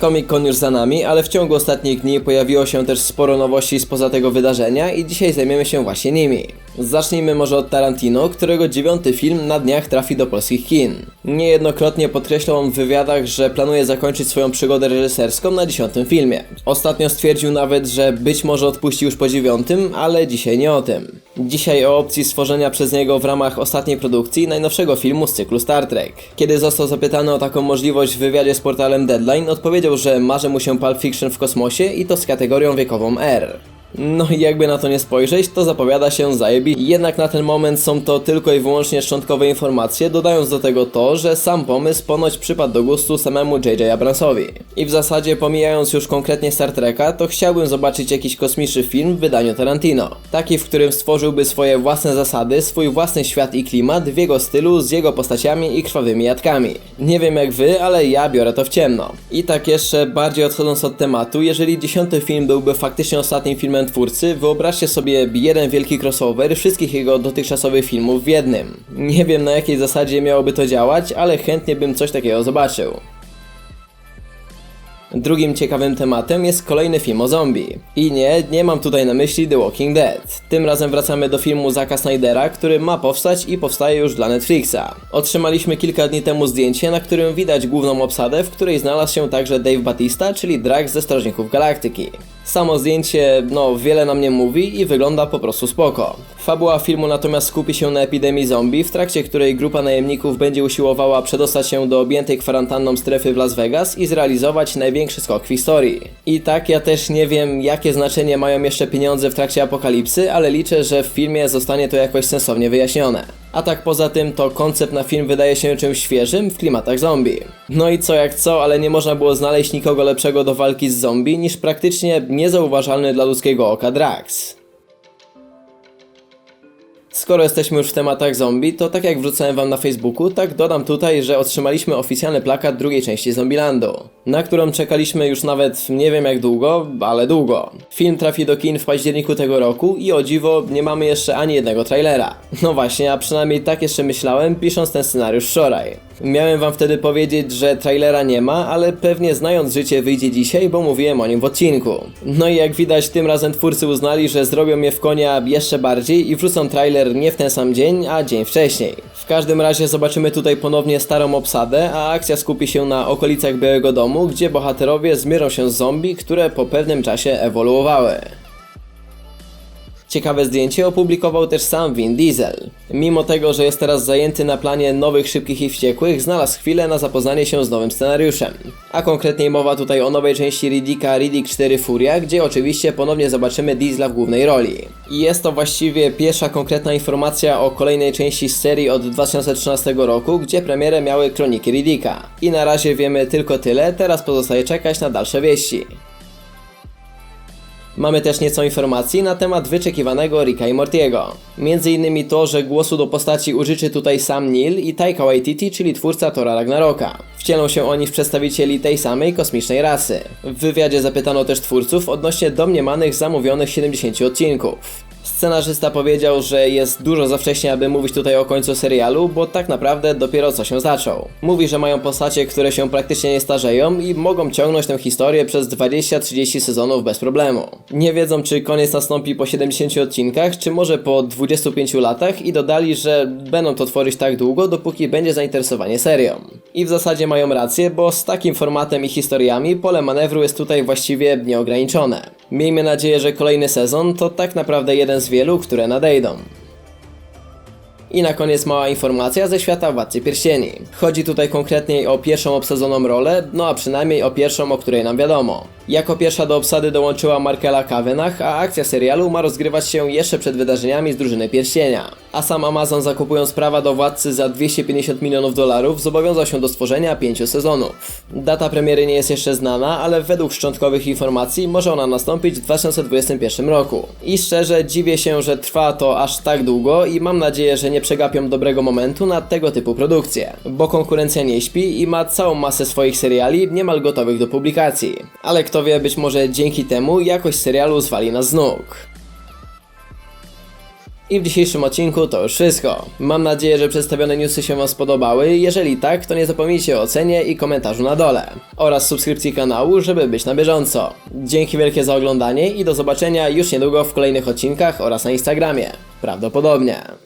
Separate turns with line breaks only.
Comic Con już za nami, ale w ciągu ostatnich dni pojawiło się też sporo nowości spoza tego wydarzenia i dzisiaj zajmiemy się właśnie nimi. Zacznijmy może od Tarantino, którego dziewiąty film na dniach trafi do polskich kin. Niejednokrotnie podkreślał on w wywiadach, że planuje zakończyć swoją przygodę reżyserską na dziesiątym filmie. Ostatnio stwierdził nawet, że być może odpuści już po dziewiątym, ale dzisiaj nie o tym. Dzisiaj o opcji stworzenia przez niego w ramach ostatniej produkcji najnowszego filmu z cyklu Star Trek. Kiedy został zapytany o taką możliwość w wywiadzie z portalem Deadline, odpowiedział, że marzy mu się Pulp Fiction w kosmosie i to z kategorią wiekową R. No i jakby na to nie spojrzeć, to zapowiada się zajebi. Jednak na ten moment są to tylko i wyłącznie szczątkowe informacje, dodając do tego to, że sam pomysł ponoć przypadł do gustu samemu J.J. Abramsowi. I w zasadzie pomijając już konkretnie Star Treka, to chciałbym zobaczyć jakiś kosmiczny film w wydaniu Tarantino. Taki, w którym stworzyłby swoje własne zasady, swój własny świat i klimat w jego stylu, z jego postaciami i krwawymi jadkami. Nie wiem jak wy, ale ja biorę to w ciemno. I tak jeszcze bardziej odchodząc od tematu, jeżeli dziesiąty film byłby faktycznie ostatnim filmem twórcy, wyobraźcie sobie jeden wielki crossover wszystkich jego dotychczasowych filmów w jednym. Nie wiem na jakiej zasadzie miałoby to działać, ale chętnie bym coś takiego zobaczył. Drugim ciekawym tematem jest kolejny film o zombie. I nie, nie mam tutaj na myśli The Walking Dead. Tym razem wracamy do filmu Zacka Snydera, który ma powstać i powstaje już dla Netflixa. Otrzymaliśmy kilka dni temu zdjęcie, na którym widać główną obsadę, w której znalazł się także Dave Batista, czyli Drax ze Strażników Galaktyki. Samo zdjęcie, no, wiele nam nie mówi i wygląda po prostu spoko. Fabuła filmu natomiast skupi się na epidemii zombie, w trakcie której grupa najemników będzie usiłowała przedostać się do objętej kwarantanną strefy w Las Vegas i zrealizować największy skok w historii. I tak ja też nie wiem, jakie znaczenie mają jeszcze pieniądze w trakcie apokalipsy, ale liczę, że w filmie zostanie to jakoś sensownie wyjaśnione. A tak poza tym, to koncept na film wydaje się czymś świeżym w klimatach zombie. No i co jak co, ale nie można było znaleźć nikogo lepszego do walki z zombie niż praktycznie niezauważalny dla ludzkiego oka Drax. Skoro jesteśmy już w tematach zombie, to tak jak wrzucałem wam na Facebooku, tak dodam tutaj, że otrzymaliśmy oficjalny plakat drugiej części Zombielandu, na którą czekaliśmy już nawet nie wiem jak długo, ale długo. Film trafi do kin w październiku tego roku i o dziwo nie mamy jeszcze ani jednego trailera. No właśnie, a przynajmniej tak jeszcze myślałem, pisząc ten scenariusz wczoraj. Miałem wam wtedy powiedzieć, że trailera nie ma, ale pewnie znając życie wyjdzie dzisiaj, bo mówiłem o nim w odcinku. No i jak widać, tym razem twórcy uznali, że zrobią mnie w konia jeszcze bardziej i wrzucą trailer nie w ten sam dzień, a dzień wcześniej. W każdym razie zobaczymy tutaj ponownie starą obsadę, a akcja skupi się na okolicach Białego Domu, gdzie bohaterowie zmierzą się z zombie, które po pewnym czasie ewoluowały. Ciekawe zdjęcie opublikował też sam Vin Diesel. Mimo tego, że jest teraz zajęty na planie nowych Szybkich i Wściekłych, znalazł chwilę na zapoznanie się z nowym scenariuszem. A konkretniej mowa tutaj o nowej części Riddicka Riddick 4 Furia, gdzie oczywiście ponownie zobaczymy Diesla w głównej roli. I jest to właściwie pierwsza konkretna informacja o kolejnej części serii od 2013 roku, gdzie premierę miały Kroniki Riddicka. I na razie wiemy tylko tyle, teraz pozostaje czekać na dalsze wieści. Mamy też nieco informacji na temat wyczekiwanego Ricka i Mortiego. Między innymi to, że głosu do postaci użyczy tutaj sam Neil i Taika Waititi, czyli twórca Tora Ragnaroka. Wcielą się oni w przedstawicieli tej samej kosmicznej rasy. W wywiadzie zapytano też twórców odnośnie domniemanych zamówionych 70 odcinków. Scenarzysta powiedział, że jest dużo za wcześnie, aby mówić tutaj o końcu serialu, bo tak naprawdę dopiero co się zaczął. Mówi, że mają postacie, które się praktycznie nie starzeją i mogą ciągnąć tę historię przez 20-30 sezonów bez problemu. Nie wiedzą, czy koniec nastąpi po 70 odcinkach, czy może po 25 latach i dodali, że będą to tworzyć tak długo, dopóki będzie zainteresowanie serią. I w zasadzie mają rację, bo z takim formatem i historiami pole manewru jest tutaj właściwie nieograniczone. Miejmy nadzieję, że kolejny sezon to tak naprawdę jeden z wielu, które nadejdą. I na koniec mała informacja ze świata Władcy Pierścieni. Chodzi tutaj konkretniej o pierwszą obsadzoną rolę, no a przynajmniej o pierwszą, o której nam wiadomo. Jako pierwsza do obsady dołączyła Markela Kavenach, a akcja serialu ma rozgrywać się jeszcze przed wydarzeniami z drużyny Pierścienia. A sam Amazon zakupując prawa do Władcy za 250 milionów dolarów zobowiązał się do stworzenia pięciu sezonów. Data premiery nie jest jeszcze znana, ale według szczątkowych informacji może ona nastąpić w 2021 roku. I szczerze dziwię się, że trwa to aż tak długo i mam nadzieję, że nie przegapią dobrego momentu na tego typu produkcje, bo konkurencja nie śpi i ma całą masę swoich seriali niemal gotowych do publikacji. Ale kto wie, być może dzięki temu jakość serialu zwali nas z nóg. I w dzisiejszym odcinku to już wszystko. Mam nadzieję, że przedstawione newsy się Wam spodobały. Jeżeli tak, to nie zapomnijcie o ocenie i komentarzu na dole. Oraz subskrypcji kanału, żeby być na bieżąco. Dzięki wielkie za oglądanie i do zobaczenia już niedługo w kolejnych odcinkach oraz na Instagramie. Prawdopodobnie.